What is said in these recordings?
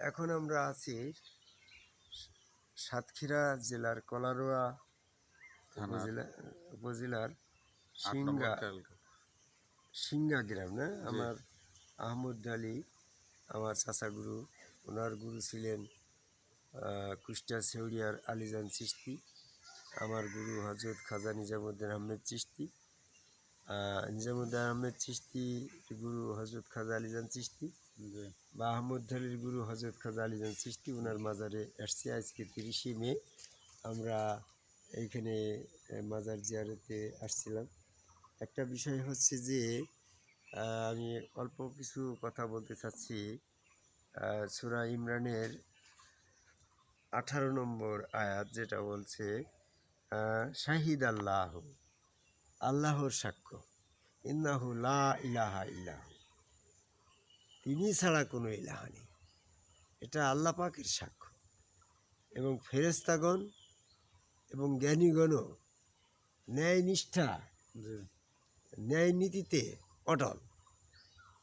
এখন আমরা আছি সাতক্ষীরা জেলার কলারোয়া উপজেলা উপজেলার সিঙ্গা সিঙ্গা গ্রাম না? আমার আহমদ আলী আমার চাচা গুরু ওনার গুরু ছিলেন কুষ্টিয়া সেউরিয়ার আলিজান চিস্তি আমার গুরু হজরত খাজা নিজামুদ্দিন আহমেদ চিস্তি নিজামুদ্দিন আহমেদ চিস্তি গুরু হজরত খাজা আলিজান চিস্তি বা আহমদ আলীর গুরু হজরত খাজা আলিজান সৃষ্টি ওনার মাজারে আসছে আজকে তিরিশে মে। আমরা এইখানে মাজার জিয়ারতে আসছিলাম। একটা বিষয় হচ্ছে যে আমি অল্প কিছু কথা বলতে চাচ্ছি। সূরা ইমরানের আঠারো নম্বর আয়াত যেটা বলছে শাহিদ আল্লাহ, আল্লাহর সাক্ষ্য, ইন্নাহু লা ইলাহা ইল্লাহু। তিনি ছাড়া কোনো ইলাহা নেই। এটা আল্লাহ পাকের সাক্ষ্য। এবং ফেরেস্তাগণ এবং জ্ঞানীগণও ন্যায় নিষ্ঠা ন্যায় নীতিতে অটল।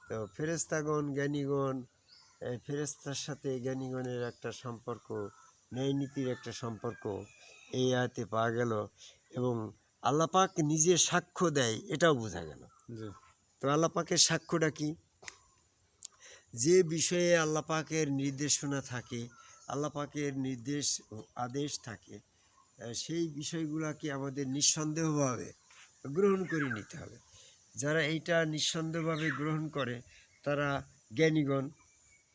তো ফেরেস্তাগণ জ্ঞানীগণ এই ফেরেস্তার সাথে জ্ঞানীগণের একটা সম্পর্ক ন্যায় নীতির একটা সম্পর্ক এই আয়তে পাওয়া গেল এবং আল্লাপাক নিজে সাক্ষ্য দেয় এটাও বোঝা গেল। তো আল্লাপাকের সাক্ষ্যটা কি? যে বিষয়ে আল্লাপাকের নির্দেশনা থাকে আল্লাপাকের নির্দেশ আদেশ থাকে সেই বিষয়গুলোকে আমাদের নিঃসন্দেহভাবে গ্রহণ করে নিতে হবে। যারা এইটা নিঃসন্দেহভাবে গ্রহণ করে তারা জ্ঞানীগণ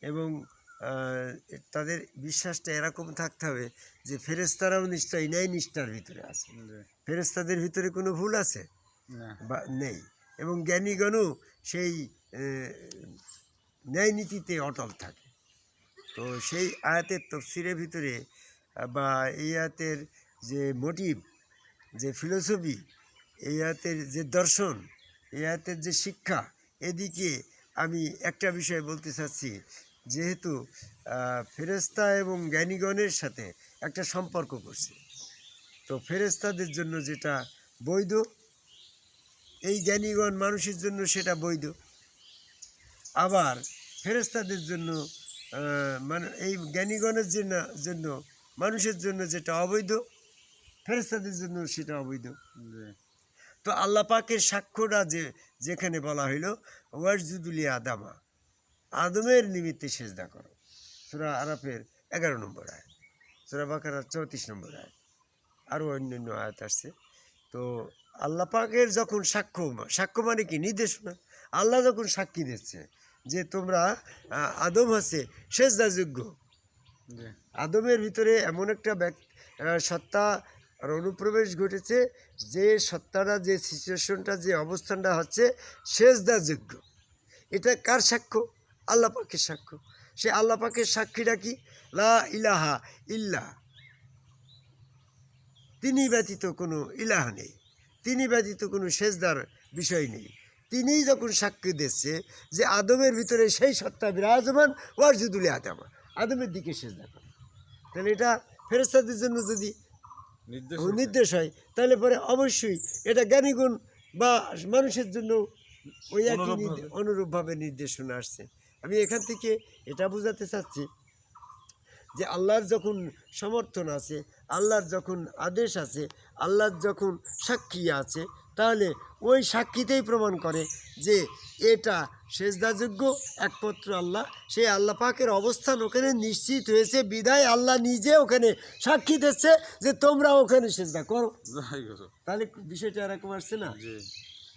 এবং তাদের বিশ্বাসটা এরকম থাকতে হবে যে ফেরেস্তারাও নিশ্চয়ই ন্যায় নিষ্ঠার ভিতরে আছে। ফেরেস্তাদের ভিতরে কোনো ভুল আছে? বা নেই। এবং জ্ঞানীগণও সেই ন্যায় নীতিতে অটল থাকে। তো সেই আয়াতের তফসিরের ভিতরে, বা এই আয়াতের যে মোটিভ যে ফিলোসফি এই আয়াতের যে দর্শন, এই আয়াতের যে শিক্ষা, এদিকে আমি একটা বিষয় বলতে চাচ্ছি। যেহেতু ফেরেস্তা এবং জ্ঞানীগণের সাথে একটা সম্পর্ক করছে। তো ফেরেস্তাদের জন্য যেটা বৈধ, এই জ্ঞানীগণ মানুষের জন্য সেটা বৈধ। আবার ফেরেস্তাদের জন্য মানে এই জ্ঞানীগণের জন্য জন্য মানুষের জন্য যেটা অবৈধ ফেরেস্তাদের জন্য সেটা অবৈধ। তো আল্লাহ পাকের সাক্ষ্যটা যে যেখানে বলা হইল ওয়ারজুদুলি আদামা আদমের নিমিত্তে সেজদা করো। সুরা আরাফের এগারো নম্বর আয় সুরা বাকারার চৌত্রিশ নম্বর আয় আরও অন্যান্য আয়াত আসছে। তো আল্লাহ পাকের যখন সাক্ষ্য সাক্ষ্য মানে কি? নির্দেশনা। আল্লাহ যখন সাক্ষী দিচ্ছে যে তোমরা আদম আছে সেজদাযোগ্য। আদমের ভিতরে এমন একটা ব্যক্ত সত্তা আর অনুপ্রবেশ ঘটেছে যে সত্তাটা যে সিচুয়েশনটা যে অবস্থানটা হচ্ছে সেজদাযোগ্য। এটা কার সাক্ষ্য? আল্লাহ পাকের সাক্ষ্য। সে আল্লাহ পাকের সাক্ষীটা কি? লা ইলাহা ইল্লা। তিনি ব্যতীত কোনো ইলাহা নেই। তিনি ব্যতীত কোনো সেজদার বিষয় নেই। তিনিই যখন সাক্ষী দিচ্ছে যে আদমের ভিতরে সেই সত্তা বিরাজমান ওয়ারজুদুল আদামা। আদমের দিকে শেষ করে। তাহলে এটা ফেরস্তাদের জন্য যদি নির্দেশ হয় তাহলে পরে অবশ্যই এটা জ্ঞানীগুণ বা মানুষের জন্য ওই একই। অনুরূপভাবে নির্দেশনা আসছে। আমি এখান থেকে এটা বোঝাতে চাচ্ছি যে আল্লাহর যখন সমর্থন আছে আল্লাহর যখন আদেশ আছে আল্লাহর যখন সাক্ষী আছে তাহলে ওই সাক্ষীতেই প্রমাণ করে যে এটা সেজদাযোগ্য একমাত্র আল্লাহ। সেই আল্লাহ পাকের অবস্থান ওখানে নিশ্চিত হয়েছে বিদায় আল্লাহ নিজে ওখানে সাক্ষী দিচ্ছে যে তোমরা ওখানে সেজদা করো। তাহলে বিষয়টা এরকম আসছে না?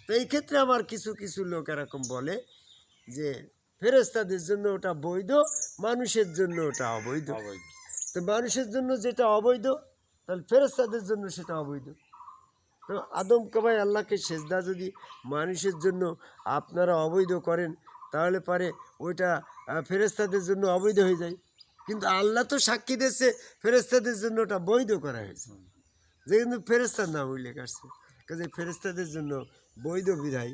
তো এই ক্ষেত্রে আমার কিছু কিছু লোক এরকম বলে যে ফেরেস্তাদের জন্য ওটা বৈধ মানুষের জন্য ওটা অবৈধ। অবৈধ। তো মানুষের জন্য যেটা অবৈধ তাহলে ফেরেস্তাদের জন্য সেটা অবৈধ। আদম কাবাই আল্লাহকে সেজদা যদি মানুষের জন্য আপনারা অবৈধ করেন, তাহলে পারে ওইটা ফেরেস্তাদের জন্য অবৈধ হয়ে যায়। কিন্তু আল্লাহ তো সাক্ষী দিচ্ছে ফেরেস্তাদের জন্য ওটা বৈধ করা হয়েছে। যে কিন্তু ফেরেস্তার নাম উল্লেখ আসছে কাজে ফেরেস্তাদের জন্য বৈধ বিধায়,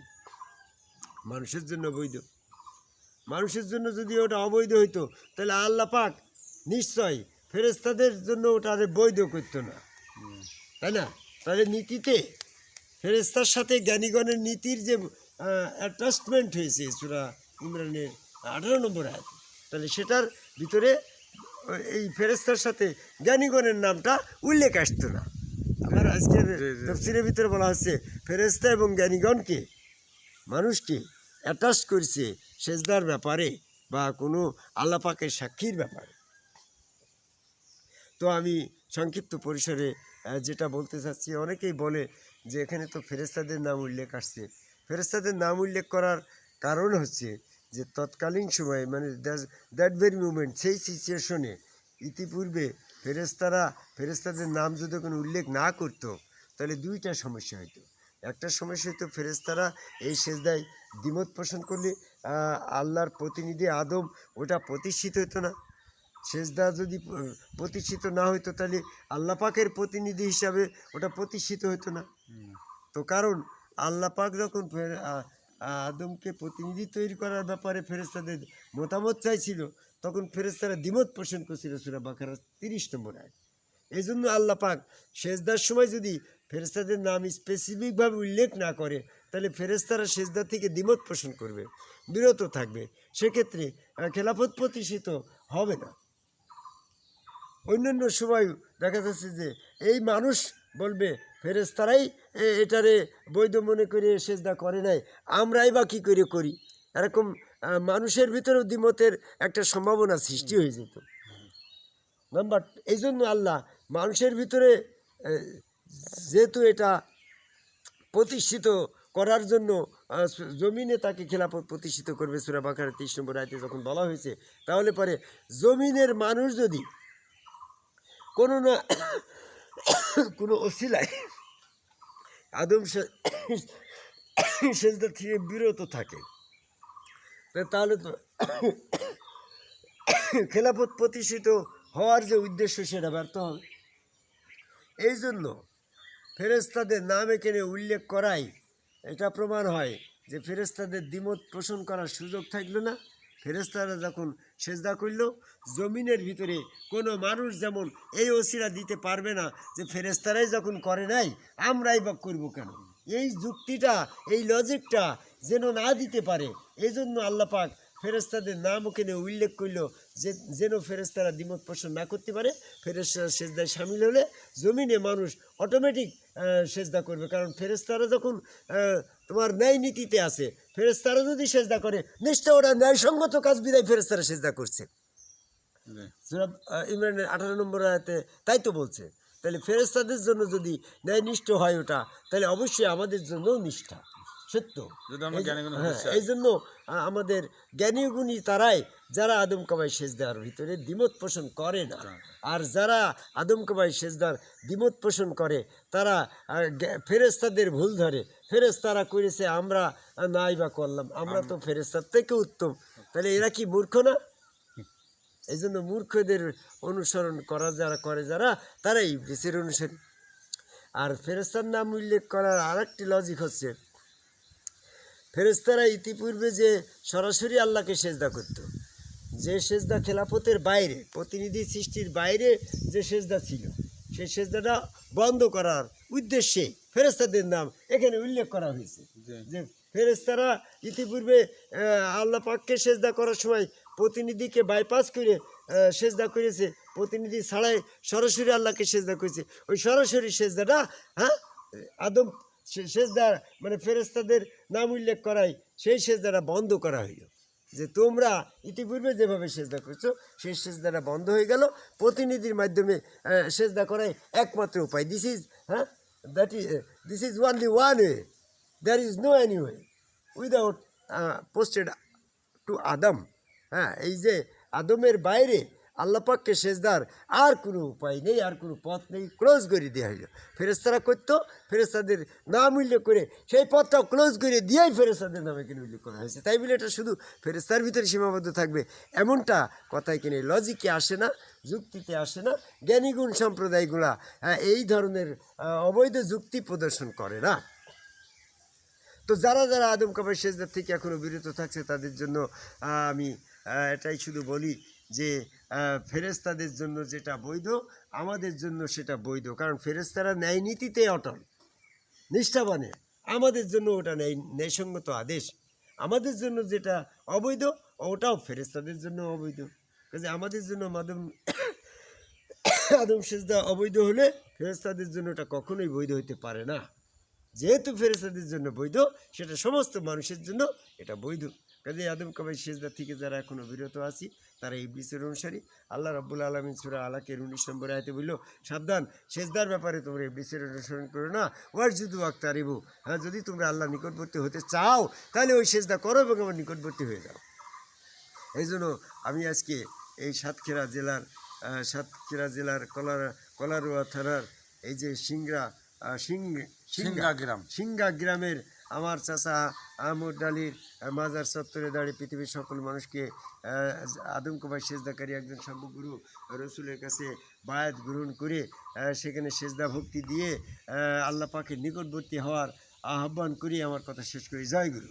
মানুষের জন্য বৈধ। মানুষের জন্য যদি ওটা অবৈধ হইতো, তাহলে আল্লাহ পাক নিশ্চয় ফেরেস্তাদের জন্য ওটা আরে বৈধ করতো না। তাই না? তাহলে নীতিতে ফেরেস্তার সাথে জ্ঞানীগণের নীতির যে অ্যাটাচমেন্ট হয়েছে সুরা ইমরানের আঠারো নম্বর আয়াত। তাহলে সেটার ভিতরে এই ফেরেস্তার সাথে জ্ঞানীগণের নামটা উল্লেখ আসতো না। আমার আজকের। তফসিলের ভিতরে বলা হচ্ছে ফেরেস্তা এবং জ্ঞানীগণকে মানুষকে অ্যাটাচ করছে সেজদার ব্যাপারে বা কোনো আল্লাপাকের সাক্ষীর ব্যাপারে। তো আমি সংক্ষিপ্ত পরিসরে যেটা বলতে চাচ্ছি, অনেকেই বলে যে এখানে তো ফেরেস্তাদের নাম উল্লেখ আসছে। ফেরেস্তাদের নাম উল্লেখ করার কারণ হচ্ছে যে তৎকালীন সময়ে মানে দ্যাট ভেরি মুমেন্ট সেই সিচুয়েশনে ইতিপূর্বে ফেরেস্তারা ফেরেস্তাদের নাম যদি কোনো উল্লেখ না করতো, তাহলে দুইটা সমস্যা হতো একটা সমস্যা হতো ফেরেস্তারা এই সেজদায় দ্বিমত পোষণ করলে আল্লাহর প্রতিনিধি আদম ওটা প্রতিষ্ঠিত হতো না। সেজদা যদি প্রতিষ্ঠিত না হতো তাহলে আল্লাহ পাকের প্রতিনিধি হিসাবে ওটা প্রতিষ্ঠিত হতো না। তো কারণ আল্লাপাক যখন আদমকে প্রতিনিধি তৈরি করার ব্যাপারে ফেরেস্তাদের মতামত চাইছিল, তখন ফেরেস্তারা দ্বিমত পোষণ করছিল সুরা বাকারা তিরিশ নম্বর আয় এই জন্য আল্লাহ পাক সেজদার সময় যদি ফেরেস্তাদের নাম স্পেসিফিকভাবে উল্লেখ না করে, তাহলে ফেরেস্তারা সেজদা থেকে দ্বিমত পোষণ করবে, বিরত থাকবে। সেক্ষেত্রে খেলাফত প্রতিষ্ঠিত হবে না। অন্যান্য সময় দেখা যাচ্ছে যে এই মানুষ বলবে ফেরেস্তারাই এটারে বৈধ মনে করে সেজদা করে নাই। আমরাই বা কী করে করি? এরকম মানুষের ভিতরেও দ্বিমতের একটা সম্ভাবনা সৃষ্টি হয়ে যেত। নাম্বার এই জন্য আল্লাহ মানুষের ভিতরে যেহেতু এটা প্রতিষ্ঠিত করার জন্য জমিনে তাকে খেলাফত প্রতিষ্ঠিত করবে, সুরা বাকার তিরিশ নম্বর আয়তে যখন বলা হয়েছে, তাহলে পরে জমিনের মানুষ যদি কোনো না কোনো অশিলায় আদম সেজদা থেকে বিরত থাকে। তাহলে তো খেলাফত প্রতিষ্ঠিত হওয়ার যে উদ্দেশ্য সেটা ব্যর্থ হবে। এই জন্য ফেরেস্তাদের নাম এখানে উল্লেখ করাই এটা প্রমাণ হয় যে ফেরেস্তাদের দ্বিমত পোষণ করার সুযোগ থাকল না। ফেরেস্তারা যখন সেজদা করল, জমিনের ভিতরে কোনো মানুষ যেমন এই ওসিরা দিতে পারবে না যে ফেরেস্তারাই যখন করে নাই, আমরাই বা করব কেন? এই যুক্তিটা, এই লজিকটা যেন না দিতে পারে এই জন্য আল্লাপাক ফেরেস্তাদের নাম ওখানে উল্লেখ করল যে, যেন ফেরেস্তারা দ্বিমত পোষণ না করতে পারে ফেরেস্তারা সেজদায় সামিল হলে জমিনে মানুষ অটোমেটিক সেজদা করবে। কারণ ফেরেস্তারা যখন তোমার ন্যায় নীতিতে আছে। ফেরেস্তারা যদি সেজদা করে নিশ্চয় ওরা ন্যায়সঙ্গত কাজ বিদায় ফেরেস্তারা সেজদা করছে। ইমরানের আঠারো নম্বর আয়াতে তাই তো বলছে। তাহলে ফেরেস্তাদের জন্য যদি ন্যায় নিষ্ঠ হয় ওটা তাহলে অবশ্যই আমাদের জন্যও নিষ্ঠা। সত্য। এই জ্ঞানীগুণী হ্যাঁ। এই জন্য আমাদের জ্ঞানী গুণী তারাই যারা আদম কাবাই সেজদার ভিতরে দ্বিমত পোষণ করে না। হ্যাঁ। আর যারা আদম কাবাই সেজদার দ্বিমত পোষণ করে তারা ফেরেস্তাদের ভুল ধরে। ফেরেস্তারা করেছে আমরা নাই বা করলাম আমরা তো ফেরেস্তার থেকে উত্তম। তাহলে এরা কি মূর্খ না? এই জন্য মূর্খদের অনুসরণ করা যারা করে যারা তারাই ইবলিসের অনুসারী। আর ফেরেস্তার নাম উল্লেখ করার আরেকটি লজিক হচ্ছে ফেরেস্তারা ইতিপূর্বে যে সরাসরি আল্লাহকে সেজদা করত যে সেজদা খেলাফতের বাইরে প্রতিনিধি সৃষ্টির বাইরে যে সেজদা ছিল সেই সেজদাটা বন্ধ করার উদ্দেশ্যে ফেরেস্তাদের নাম এখানে উল্লেখ করা হয়েছে। যে ফেরেস্তারা ইতিপূর্বে আল্লাহ পাককে সেজদা করার সময় প্রতিনিধিকে বাইপাস করে সেজদা করেছে প্রতিনিধি ছাড়াই সরাসরি আল্লাহকে সেজদা করেছে ওই সরাসরি সেজদাটা হ্যাঁ আদম সে- সেজদা মানে ফেরেস্তাদের নাম উল্লেখ করাই, সেই সেজদাটা বন্ধ করা হইল। যে তোমরা ইতিপূর্বে যেভাবে সেজদা করছ, সেই সেজদাটা বন্ধ হয়ে গেল। প্রতিনিধির মাধ্যমে সেজদা করাই একমাত্র উপায়। দিস ইজ হ্যাঁ that is this is only one way there is no any way without posted to Adam হ্যাঁ এই যে আদমের বাইরে আল্লাপাককে সেজদার আর কোনো উপায় নেই, আর কোনো পথ নেই ক্লোজ করে দেওয়া হইল। ফেরেস্তারা করতো ফেরেস্তাদের নাম উল্লেখ করে সেই পথটাও ক্লোজ করে দিয়েই ফেরেস্তাদের নামে কিনে উল্লেখ করা হয়েছে। তাই বলে এটা শুধু ফেরেস্তার ভিতরে সীমাবদ্ধ থাকবে, এমনটা কথায় কিনে লজিকে আসে না, যুক্তিতে আসে না জ্ঞানীগুণ সম্প্রদায়গুলা এই ধরনের অবৈধ যুক্তি প্রদর্শন করে না। তো যারা যারা আদম কাবাই সেজদার থেকে এখনও বিরত থাকছে, তাদের জন্য আমি এটাই শুধু বলি যে ফেরেস্তাদের জন্য যেটা বৈধ, আমাদের জন্য সেটা বৈধ। কারণ ফেরেস্তারা ন্যায় নীতিতে অটল, নিষ্ঠাবানে। আমাদের জন্য ওটা ন্যায়, ন্যায়সঙ্গত আদেশ। আমাদের জন্য যেটা অবৈধ, ওটাও ফেরেস্তাদের জন্য অবৈধ। কাজে আমাদের জন্য মাদম আদম সেজদা অবৈধ হলে ফেরেস্তাদের জন্য ওটা কখনোই বৈধ হতে পারে না। যেহেতু ফেরেস্তাদের জন্য বৈধ, সেটা সমস্ত মানুষের জন্য এটা বৈধ। কাজে আদম কাবাই সেজদা থেকে যারা এখনও বিরত আছি তারা এই বিচার অনুসারী। আল্লাহ রাব্বুল আলমিন সুরা আলাকের উনিশ নম্বরে আয়তে বলল সাবধান সেজদার ব্যাপারে তোমরা এই বিচার অনুসরণ করো না। ওয়ার যুদু আক্তারিবু হ্যাঁ যদি তোমরা আল্লাহ নিকটবর্তী হতে চাও তাহলে ওই সেজদা করো এবং আমার নিকটবর্তী হয়ে যাও। এই জন্য আমি আজকে এই সাতক্ষীরা জেলার সাতক্ষীরা জেলার কলার কলারুয়া থানার এই যে আহ, সিং সিঙ্গা গ্রাম। সিঙ্গা গ্রামের আমার চাচা আহমদ আলীর মাজার চত্বরে দাঁড়িয়ে পৃথিবীর সকল মানুষকে আদম কুমার সেজদাকারী একজন সাম্যগুরু রসুলের কাছে বায়াত গ্রহণ করে সেখানে সেজদা ভক্তি দিয়ে আল্লাহ পাকের নিকটবর্তী হওয়ার আহ্বান করি আমার কথা শেষ করি জয় গুরু।